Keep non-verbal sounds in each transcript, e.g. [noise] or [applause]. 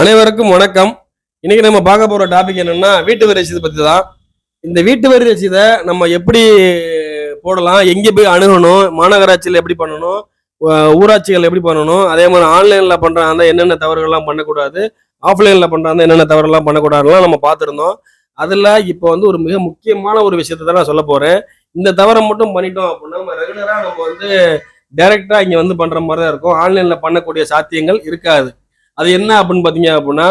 அனைவருக்கும் வணக்கம். இன்னைக்கு நம்ம பார்க்க போற டாபிக் என்னன்னா வீட்டு வரி ரசீது பத்தி தான் இந்த வீட்டு வரி ரசீதை நம்ம எப்படி போடலாம் எங்கே போய் அணுகணும் மாநகராட்சியில் எப்படி பண்ணணும் ஊராட்சிகள் எப்படி பண்ணணும் அதே மாதிரி ஆன்லைன்ல பண்றாங்க என்னென்ன தவறுகள்லாம் பண்ணக்கூடாது ஆஃப்லைன்ல பண்றாங்க என்னென்ன தவறுலாம் பண்ணக்கூடாதுலாம் நம்ம பார்த்துருந்தோம். அதுல இப்போ வந்து ஒரு மிக முக்கியமான ஒரு விஷயத்தை தான் நான் சொல்ல போறேன். இந்த தவறை மட்டும் பண்ணிட்டோம் அப்படின்னா நம்ம ரெகுலரா நம்ம வந்து டைரக்டா இங்க வந்து பண்ற மாதிரி தான் இருக்கும். ஆன்லைன்ல பண்ணக்கூடிய சாத்தியங்கள் இருக்காது. அது என்ன அப்படின்னு பார்த்தீங்க அப்படின்னா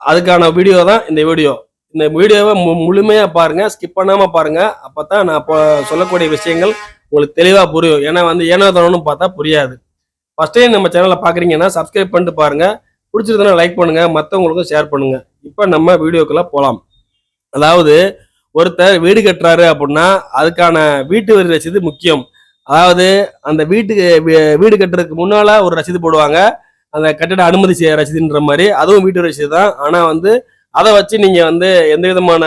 அதுக்கான வீடியோ தான் இந்த வீடியோ இந்த வீடியோவை மு முழுமையாக பாருங்கள் ஸ்கிப் பண்ணாமல் பாருங்கள் அப்போ தான் நான் இப்போ சொல்லக்கூடிய விஷயங்கள் உங்களுக்கு தெளிவாக புரியும். ஏன்னா வந்து ஏனோ தானோன்னு பார்த்தா புரியாது. ஃபர்ஸ்ட் டைம் நம்ம சேனலை பார்க்குறீங்கன்னா சப்ஸ்கிரைப் பண்ணிட்டு பாருங்கள் பிடிச்சிருந்தனா லைக் பண்ணுங்கள் மற்றவங்களுக்கும் ஷேர் பண்ணுங்கள் இப்போ நம்ம வீடியோக்குள்ளே போகலாம் அதாவது ஒருத்தர் வீடு கட்டுறாரு அப்படின்னா அதுக்கான வீட்டு வரி ரசீது முக்கியம். அதாவது அந்த வீட்டுக்கு வீ- வீடு கட்டுறதுக்கு முன்னால் ஒரு ரசீது போடுவாங்க. அந்த கட்டிட அனுமதி செய்ய ரசீதுன்ற மாதிரி அதுவும் வீட்டு ரசீது தான். ஆனால் வந்து அதை வச்சு நீங்கள் வந்து எந்த விதமான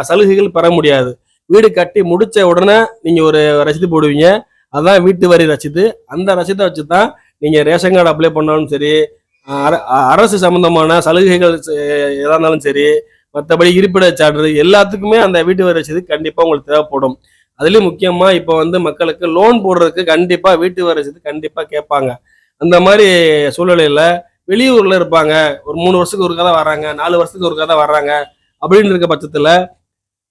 சலுகைகள் பெற முடியாது. வீடு கட்டி முடித்த உடனே நீங்கள் ஒரு ரசீது போடுவீங்க. அதுதான் வீட்டு வரி ரசீது. அந்த ரசீதை வச்சு தான் நீங்கள் ரேஷன் கார்டு அப்ளை பண்ணாலும் சரி அர- அரசு சம்பந்தமான சலுகைகள் செ- இருந்தாலும் சரி மற்றபடி இருப்பிட சான்று எல்லாத்துக்குமே அந்த வீட்டு வரி ரசீது கண்டிப்பாக உங்களுக்கு தேவைப்படும். அதுலேயும் முக்கியமாக இப்போ வந்து மக்களுக்கு லோன் போடுறதுக்கு கண்டிப்பாக வீட்டு வரி ரசீது கண்டிப்பாக கேட்பாங்க. அந்த மாதிரி சூழ்நிலையில வெளியூர்ல இருப்பாங்க. ஒரு மூணு வருஷத்துக்கு ஒரு கதை வர்றாங்க. நாலு வருஷத்துக்கு ஒரு கதை வர்றாங்க. அப்படின்னு இருக்க பட்சத்துல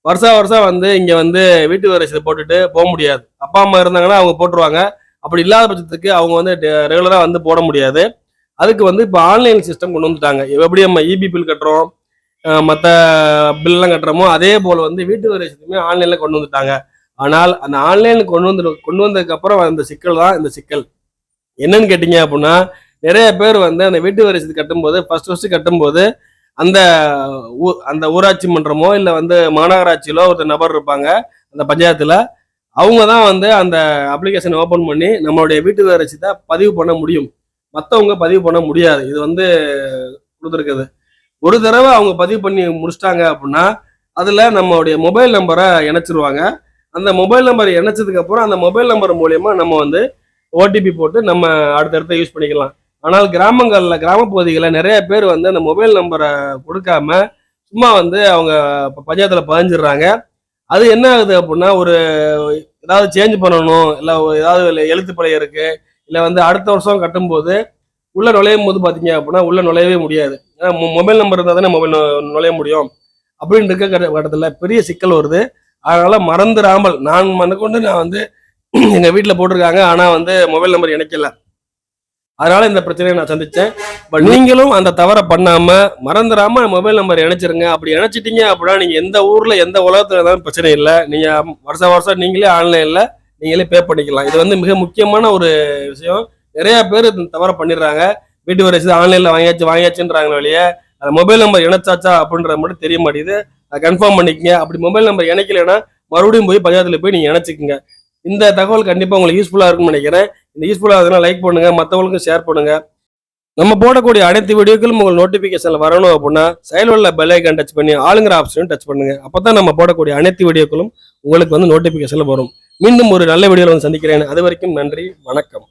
வருஷா வருஷம் வந்து இங்க வந்து வீட்டு வரி போட்டுட்டு போக முடியாது. அப்பா அம்மா இருந்தாங்கன்னா அவங்க போட்டுருவாங்க. அப்படி இல்லாத பட்சத்துக்கு அவங்க வந்து ரெகுலரா வந்து போட முடியாது. அதுக்கு வந்து இப்போ ஆன்லைன் சிஸ்டம் கொண்டு வந்துட்டாங்க. எப்படி நம்ம இபி பில் கட்டுறோம் மற்ற பில்லாம் கட்டுறோமோ அதே போல் வந்து வீட்டு வரி ஆன்லைனில் கொண்டு வந்துட்டாங்க. ஆனால் அந்த ஆன்லைன்ல கொண்டு வந்து கொண்டு வந்ததுக்கப்புறம் அந்த சிக்கல் தான் இந்த சிக்கல். என்னன்னு கேட்டீங்க அப்படின்னா நிறைய பேர் வந்து அந்த வீட்டு வரி ரசீது கட்டும்போது ஃபர்ஸ்ட் ஃபர்ஸ்ட் கட்டும்போது அந்த ஊ- அந்த ஊராட்சி மன்றமோ இல்லை வந்து மாநகராட்சியிலோ ஒரு நபர் இருப்பாங்க அந்த பஞ்சாயத்தில். அவங்க தான் வந்து அந்த அப்ளிகேஷனை ஓப்பன் பண்ணி நம்மளுடைய வீட்டு வரி ரசீதை பதிவு பண்ண முடியும். மற்றவங்க பதிவு பண்ண முடியாது. இது வந்து கொடுத்துருக்குது. ஒரு தடவை அவங்க பதிவு பண்ணி முடிச்சிட்டாங்க அப்படின்னா அதில் நம்மளுடைய மொபைல் நம்பரை இணைச்சிருவாங்க. அந்த மொபைல் நம்பர் இணைச்சதுக்கப்புறம் அந்த மொபைல் நம்பர் மூலயமா நம்ம வந்து ஓடிபி போட்டு நம்ம அடுத்தடுத்த யூஸ் பண்ணிக்கலாம். ஆனால் கிராமங்களில் கிராமப்பகுதிகளில் நிறைய பேர் வந்து அந்த மொபைல் நம்பரை கொடுக்காம சும்மா வந்து அவங்க பஞ்சாயத்தில் பதிஞ்சிடுறாங்க. அது என்ன ஆகுது அப்படின்னா ஒரு ஏதாவது சேஞ்ச் பண்ணணும் இல்லை ஏதாவது எழுத்து பிழை இருக்குது இல்லை வந்து அடுத்த வருஷம் கட்டும்போது உள்ளே நுழையும் போது பார்த்தீங்க அப்படின்னா உள்ளே நுழையவே முடியாது. ஏன்னா மொபைல் நம்பர் இருந்தால் தானே மொபைல் நுழைய முடியும். அப்படின்னு இருக்க கட்ட- பெரிய சிக்கல் வருது. அதனால் மறந்துடாமல் நான் மனக்கொண்டு நான் வந்து [clears throat] எங்கள் வீட்டில் போட்டிருக்காங்க. ஆனால் வந்து மொபைல் நம்பர் இணைக்கல. அதனால இந்த பிரச்சனையை நான் சந்தித்தேன் பட் நீங்களும் அந்த தவறை பண்ணாமல் மறந்துடாம மொபைல் நம்பர் இணைச்சிருங்க. அப்படி இணைச்சிட்டீங்க அப்படின்னா நீங்கள் எந்த ஊரில் எந்த உலகத்தில் இருந்தாலும் பிரச்சனை இல்லை. நீங்கள் வருஷம் வருஷம் நீங்களே ஆன்லைனில் நீங்களே பே பண்ணிக்கலாம். இது வந்து மிக முக்கியமான ஒரு விஷயம். நிறையா பேர் தவறை பண்ணிடுறாங்க. வீட்டு வரைச்சு ஆன்லைனில் வாங்கியாச்சு வாங்கியாச்சுன்றாங்க வழியே அந்த மொபைல் நம்பர் இணைச்சாச்சா அப்படின்றது மட்டும் தெரிய மாட்டேங்குது. அதை கன்ஃபார்ம் பண்ணிக்கங்க. அப்படி மொபைல் நம்பர் இணைக்கலைன்னா மறுபடியும் போய் பஞ்சாயத்தில் போய் நீங்கள் இணைச்சிக்கங்க. இந்த தகவல் கண்டிப்பாக உங்களுக்கு யூஸ்ஃபுல்லாக இருக்கும்னு நினைக்கிறேன். இந்த யூஸ்ஃபுல்லாக இருந்தால் லைக் பண்ணுங்கள் மற்றவங்களுக்கும் ஷேர் பண்ணுங்கள் நம்ம போடக்கூடிய அனைத்து வீடியோக்களும் உங்கள் நோட்டிஃபிகேஷனில் வரணும் அப்படின்னா செயல் உள்ள பெல் ஐக்கான் டச் பண்ணி ஆளுங்கிற ஆப்ஷனும் டச் பண்ணுங்கள் அப்போ தான் நம்ம போடக்கூடிய அனைத்து வீடியோக்களும் உங்களுக்கு வந்து நோட்டிஃபிகேஷனில் வரும். மீண்டும் ஒரு நல்ல வீடியோவில் வந்து சந்திக்கிறேன். அது வரைக்கும் நன்றி வணக்கம்.